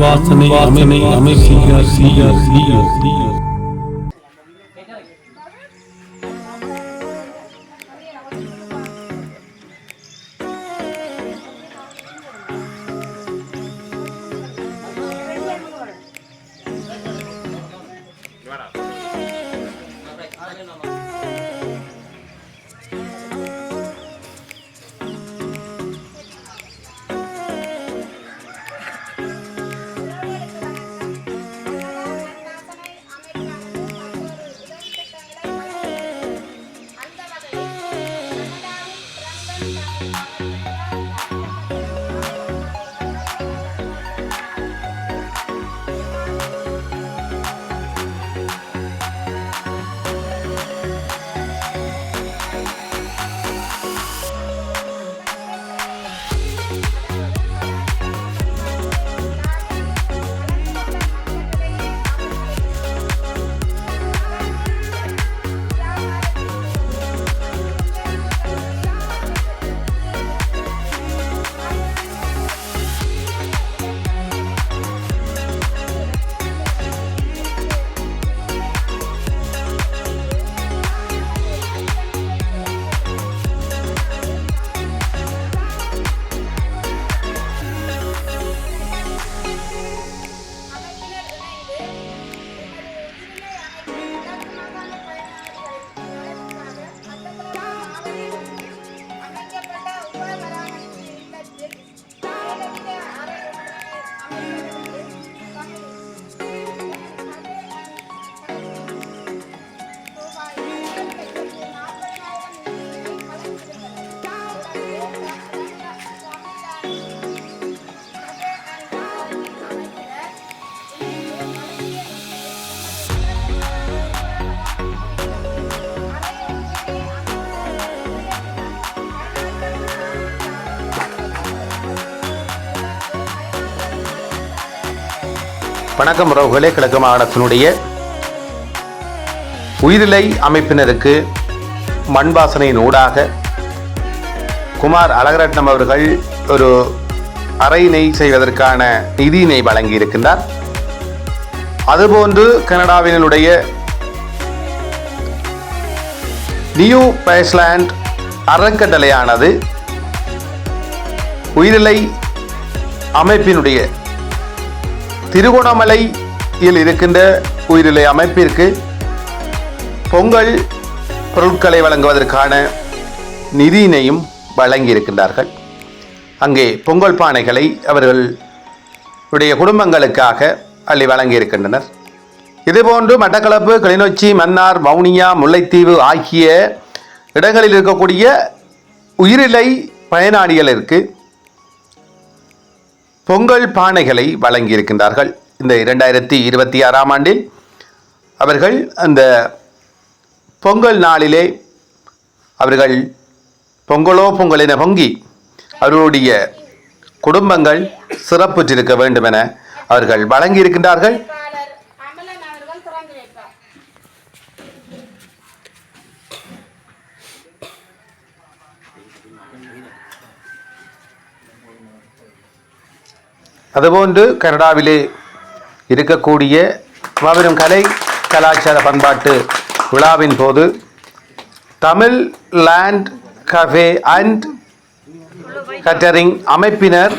वासने हमें हमें सीया सीया सीया வணக்கம் உறவுகளே கிழக்கு மாகாணத்தினுடைய உயிரிலை அமைப்பினருக்கு மண் வாசனையின் ஊடாக குமார் அழகரட்னம் அவர்கள் ஒரு அறை நெய் செய்வதற்கான நிதியினை வழங்கியிருக்கின்றார். அதுபோன்று கனடாவினுடைய நியூ பேஸ்லாண்ட் அறக்கட்டளையானது உயிரிலை அமைப்பினுடைய திருகோணமலையில் இருக்கின்ற உயிரிலை அமைப்பிற்கு பொங்கல் பொருட்களை வழங்குவதற்கான நிதியினையும் வழங்கியிருக்கின்றார்கள். அங்கே பொங்கல் பானைகளை அவர்கள் உடைய குடும்பங்களுக்காக அள்ளி வழங்கியிருக்கின்றனர். இதுபோன்று மட்டக்களப்பு கிளிநொச்சி மன்னார் வவுனியா முல்லைத்தீவு ஆகிய இடங்களில் இருக்கக்கூடிய உயிரிலை பயனாளிகளுக்கு பொங்கல் பானைகளை வழங்கியிருக்கின்றார்கள். இந்த இரண்டாயிரத்தி இருபத்தி ஆறாம் ஆண்டில் அவர்கள் அந்த பொங்கல் நாளிலே அவர்கள் பொங்கலோ பொங்கல் என பொங்கி அவர்களுடைய குடும்பங்கள் சிறப்புற்றிருக்க வேண்டும் என அவர்கள் வழங்கியிருக்கின்றார்கள். அதுபோன்று கனடாவிலே இருக்கக்கூடிய மாபெரும் கலை கலாச்சார பண்பாட்டு விழாவின் போது Tamil land cafe and catering அமைப்பினர்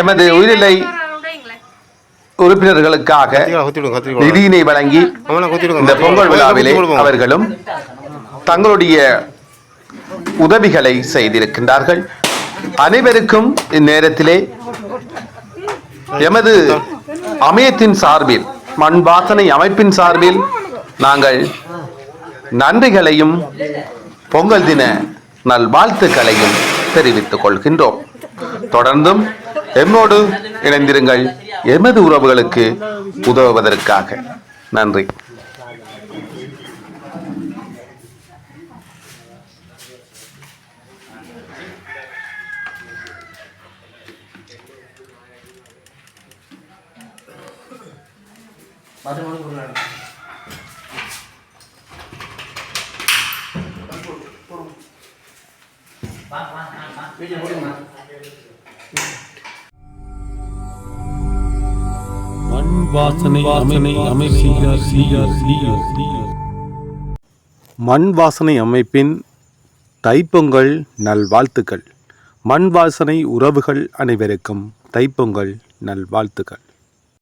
எமது உயிரிலை உறுப்பினர்களுக்காக நிதியினை வழங்கி இந்த பொங்கல் விழாவிலே அவர்களும் தங்களுடைய உதவிகளை செய்திருக்கின்றார்கள். அனைவருக்கும் இந்நேரத்திலே எமது அமையத்தின் சார்பில் மண் வாசனை அமைப்பின் சார்பில் நாங்கள் நன்றிகளையும் பொங்கல் தின நல்வாழ்த்துக்களையும் தெரிவித்துக் கொள்கின்றோம். தொடர்ந்தும் எம்மோடு இணைந்திருங்கள். எமது உறவுகளுக்கு உதவுவதற்காக. நன்றி. பாத்ரூம் மட்டும் கொடுக்குறாங்க வீட்டில் மண் வாசனை அமைப்பின் தைப்பொங்கல் நல்வாழ்த்துக்கள். மண் வாசனை உறவுகள் அனைவருக்கும் தைப்பொங்கல் நல்வாழ்த்துக்கள்.